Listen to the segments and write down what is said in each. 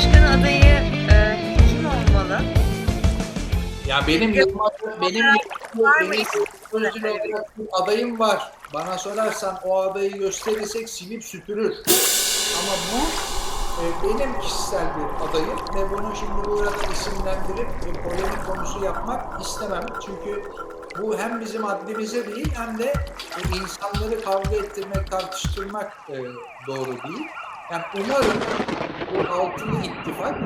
Coşkun adayı e, kim olmalı? Ya benim benim benim sözcü bir adayım var. Bana sorarsan o adayı gösterirsek silip süpürür. Ama bu e, benim kişisel bir adayım ve bunu şimdi burada isimlendirip e, polemik konusu yapmak istemem. Çünkü bu hem bizim haddimize değil hem de e, insanları kavga ettirmek, tartıştırmak e, doğru değil. Yani umarım bu altılı ittifak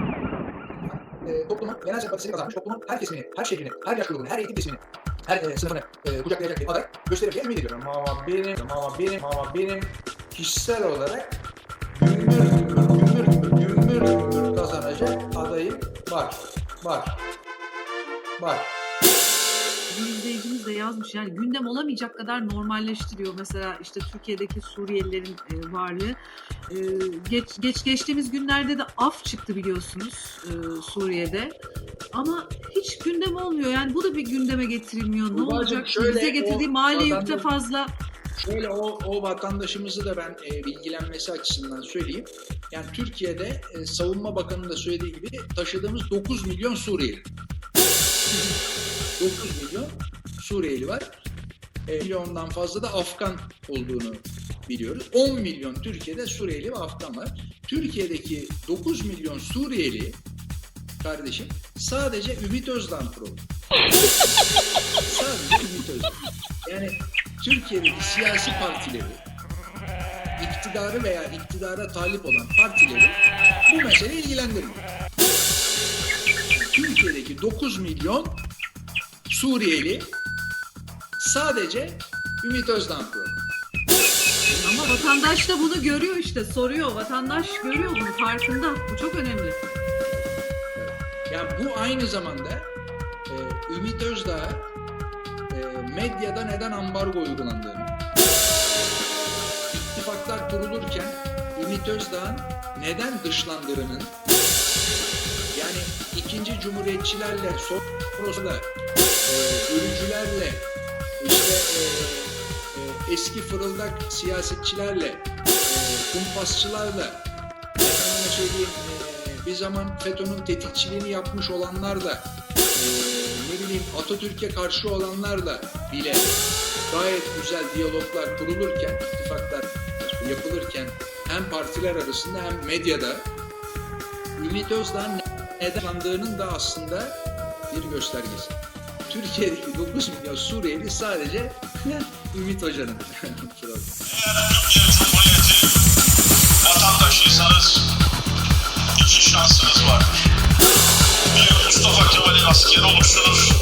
e, toplumun genel sempatisini kazanmış, toplumun her kesimini, her şehrini, her yaş grubunu, her eğitim kesimini, her e, sınıfını e, kucaklayacak bir aday gösterebilir ümit ediyorum. Ama benim, ama benim, ama benim kişisel olarak gümbür, gümbür gümbür, gümbür gümbür kazanacak adayım var. Var. Var. İzleyicimiz de yazmış yani gündem olamayacak kadar normalleştiriyor mesela işte Türkiye'deki Suriyelilerin e, varlığı. E, geç, geç geçtiğimiz günlerde de af çıktı biliyorsunuz e, Suriye'de. Ama hiç gündem olmuyor yani bu da bir gündeme getirilmiyor. Ne olacak? şöyle Bize getirdiği o mali vatandaş- yükte fazla. Şöyle o, o vatandaşımızı da ben e, bilgilenmesi açısından söyleyeyim. Yani Türkiye'de e, Savunma Bakanı'nın da söylediği gibi taşıdığımız 9 milyon Suriyeli. 9 milyon Suriyeli var. E, milyondan fazla da Afgan olduğunu biliyoruz. 10 milyon Türkiye'de Suriyeli ve Afgan var. Türkiye'deki 9 milyon Suriyeli kardeşim sadece Ümit Özdağ problemi. sadece Ümit Özdağ. Yani Türkiye'deki siyasi partileri, iktidarı veya iktidara talip olan partileri bu mesele ilgilendirmiyor. Türkiye'deki 9 milyon Suriyeli sadece Ümit Özdağ problemi. Ama vatandaş da bunu görüyor işte soruyor. Vatandaş görüyor bunu farkında. Bu çok önemli. Yani bu aynı zamanda e, Ümit Özdağ e, medyada neden ambargo uygulandığını, ittifaklar kurulurken Ümit Özdağ'ın neden dışlandığının, yani ikinci cumhuriyetçilerle, Soros'la, e, ölücülerle, işte e, e, eski fırıldak siyasetçilerle, e, kumpasçılarla, efendime söyleyeyim e, bir zaman FETÖ'nün tetikçiliğini yapmış olanlar da e, ne bileyim Atatürk'e karşı olanlar da bile gayet güzel diyaloglar kurulurken, ittifaklar yapılırken hem partiler arasında hem medyada Ümit Özdağ'ın neden da aslında bir göstergesi. Türkiye'deki 9 milyon Suriyeli sadece Ümit Hoca'nın problemi. Türkiye Cumhuriyeti vatandaşıysanız iki şansınız vardır. Bir Mustafa Kemal'in askeri olursunuz